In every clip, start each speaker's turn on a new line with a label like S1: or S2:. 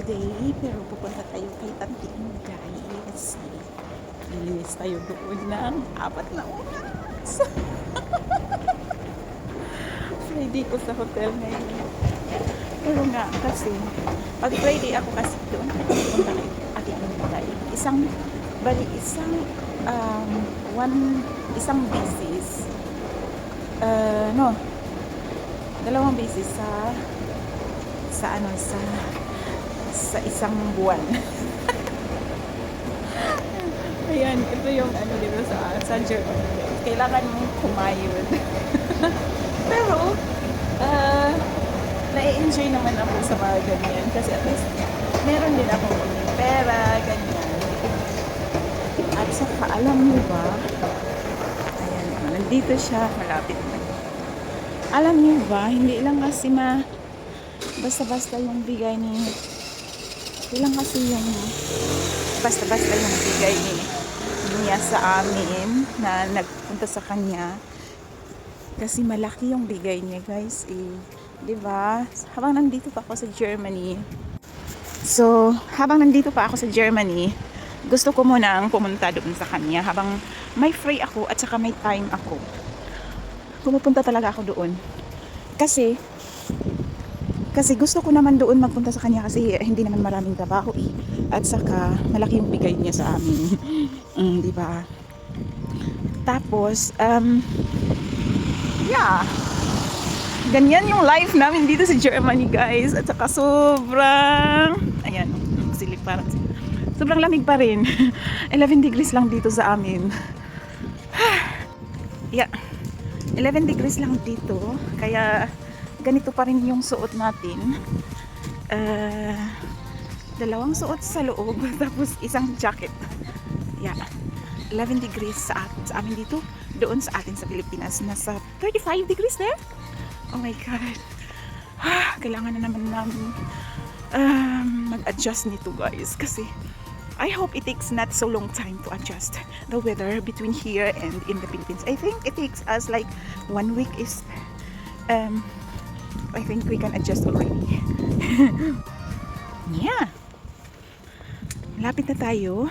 S1: today, pero pupunta tayo kay Tante Inday kasi lilinis tayo doon ng apat na oras. Friday ko sa hotel ngayon. Pero nga kasi, pag Friday ako kasi doon, pupunta kay Ate Inday. Isang, bali isang, um, one, isang business. Uh, no, dalawang beses sa sa ano sa sa isang buwan. Ayan, ito yung ano dito sa sa journal. Kailangan mong kumayod. Pero uh, na-enjoy naman ako sa mga ganyan kasi at least meron din ako pera, ganyan. At saka alam mo ba, ayan, nandito siya, malapit na. Alam niyo ba, hindi lang kasi ma basta-basta yung bigay ni hindi lang kasi yung basta-basta yung bigay ni niya sa amin na nagpunta sa kanya. Kasi malaki yung bigay niya guys eh. 'di ba? Habang nandito pa ako sa Germany. So habang nandito pa ako sa Germany gusto ko munang pumunta doon sa kanya. Habang may free ako at saka may time ako pumupunta talaga ako doon. Kasi, kasi gusto ko naman doon magpunta sa kanya kasi hindi naman maraming trabaho eh. At saka, malaki yung bigay niya sa amin. mm, di ba? Tapos, um, yeah. Ganyan yung life namin dito sa Germany, guys. At saka sobrang, ayan, silip parang, sobrang lamig pa rin. 11 degrees lang dito sa amin. yeah. 11 degrees lang dito. Kaya ganito pa rin yung suot natin. Uh, dalawang suot sa loob tapos isang jacket. Yeah. 11 degrees sa, at, sa amin dito. Doon sa atin sa Pilipinas. Nasa 35 degrees there. Oh my God. Ah, kailangan na naman namin um, mag-adjust nito guys. Kasi I hope it takes not so long time to adjust the weather between here and in the Philippines. I think it takes us like one week is um I think we can adjust already. yeah. Lapit na tayo.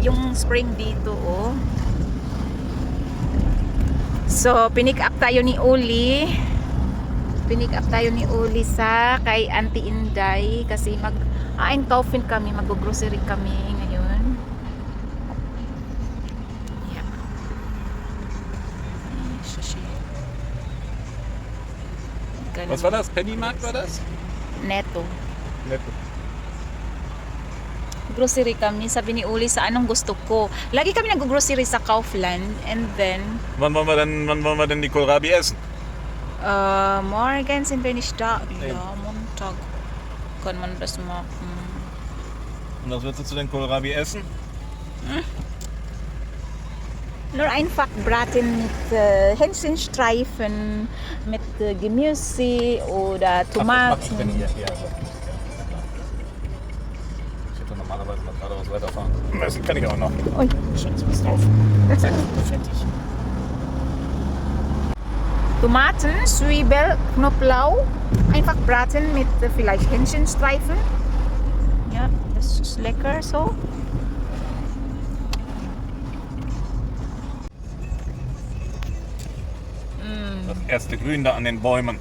S1: yung spring dito, oh. So, pinick up tayo ni Uli. Pinick up tayo ni Uli sa kay Auntie Inday kasi mag ain coffin kami, mag-grocery kami ngayon. Yeah.
S2: Was war das? Pennymarkt war das?
S1: Neto.
S2: Netto.
S1: Grocery kami. Sabi ni Uli sa anong gusto ko. Lagi kami nag-grocery sa Kaufland and then
S2: Wann wollen wir denn, wann wollen wir denn die Kohlrabi essen?
S1: uh, morgen sind wir nicht da. Ja, Montag kann man das machen.
S2: Und was willst du zu den Kohlrabi essen?
S1: Nur einfach braten mit äh, Hähnchenstreifen, mit äh, Gemüse oder
S2: Ach, das mach ich
S1: Tomaten.
S2: hier. hier hätte normalerweise mal geradeaus weiterfahren. Das kann ich auch noch. Scheiße, pass drauf. Fertig.
S1: Tomaten, Zwiebel, Knoblauch, einfach braten mit äh, vielleicht Hähnchenstreifen. Ja, das ist lecker so.
S2: Das erste Grün da an den Bäumen.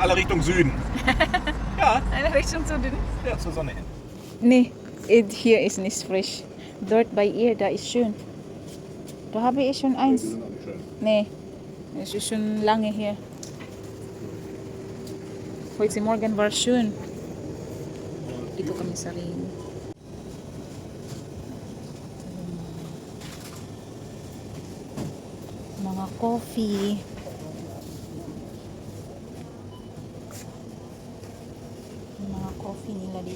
S2: Alle Richtung Süden. ja,
S1: Eine Richtung zu den.
S2: ja, zur Sonne hin.
S1: Nee, it- hier ist nicht frisch. Dort bei ihr, da ist schön. Da habe ich schon eins. Nee, es ist schon lange hier. Heute Morgen war schön. Dito kami sa. Mga coffee.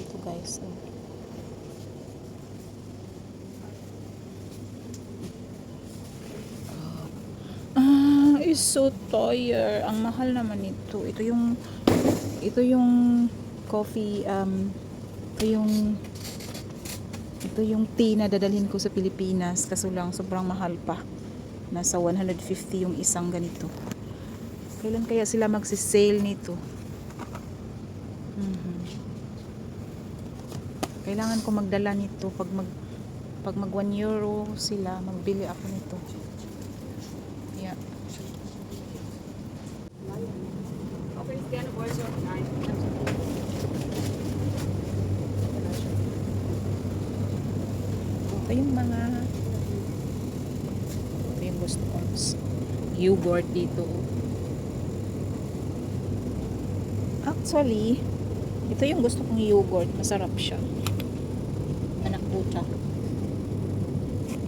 S1: Dito guys. Ah, is so tired. Ang mahal naman ito. Ito yung ito yung coffee um ito yung ito yung tea na dadalhin ko sa Pilipinas kaso lang sobrang mahal pa. Nasa 150 yung isang ganito. Kailan kaya sila magsi-sale nito? Mhm. Kailangan ko magdala nito pag mag pag mag 1 euro sila, magbili ako nito. Yeah. Ito yung mga ito yung gusto kong yogurt dito. Actually, ito yung gusto kong yogurt. Masarap siya. Anak puta.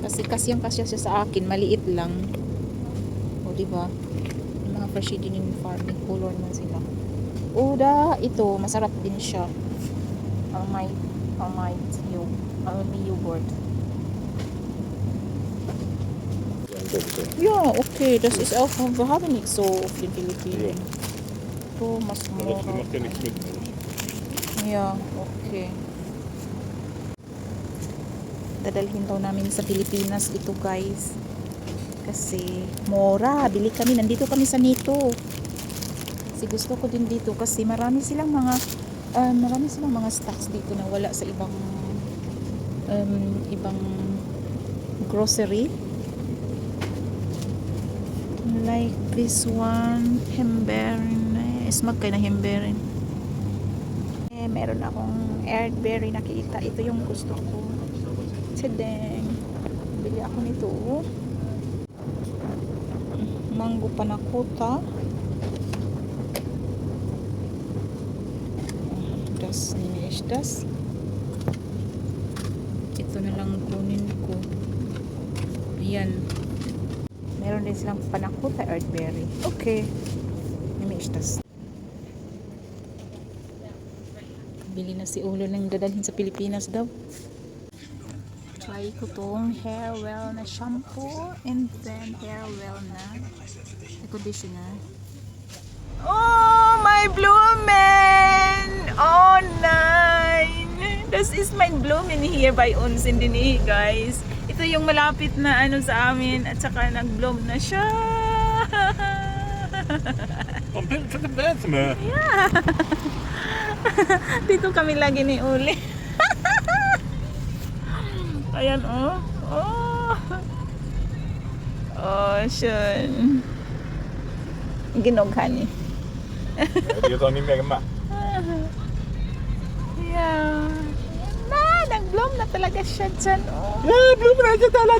S1: Kasi kasi yung kasya siya sa akin, maliit lang. O, di ba? Yung mga fresh din yung farming color naman sila. Uda, ito, masarap din siya. Almighty, Almighty, yung Almi yogurt. Ja, okay, das ist auch, wir haben nicht so auf den Philippinen. So, mas mura.
S2: ja.
S1: Yeah, okay. Dadalhin daw namin sa Pilipinas ito guys. Kasi mura, bili kami. Nandito kami sa Nito. Kasi gusto ko din dito kasi marami silang mga ah, marami silang mga stocks dito na wala sa ibang um, ibang grocery. Like this one, hemberin. Smag kayo na hemberin. Eh, meron akong airberry nakita. Ito yung gusto ko. Tadeng. Bili ako nito. Mango panakota. Das nehme ich das. Ito na lang kunin ko. Ayan. Meron din silang panakota airberry. Okay. Ich das. Bili na si Ulo ng dadalhin sa Pilipinas daw. Try ko tong hair well na shampoo and then hair well na conditioner. Oh, my Blumen! Oh, nein! Das ist mein Blumen hier bei uns in Dini, guys. Ito yung malapit na ano sa amin at saka nag-bloom na siya.
S2: Kom, bitte, bitte, bitte.
S1: Dito kami lagi ni Uli. Ayan, oh. Oh. Oh, schön. Ginughan eh.
S2: Hätte ich jetzt auch nicht mehr gemacht.
S1: Yeah. Na, nag-bloom na talaga siya dyan, oh.
S2: Ja, Blumen, ich hätte alle,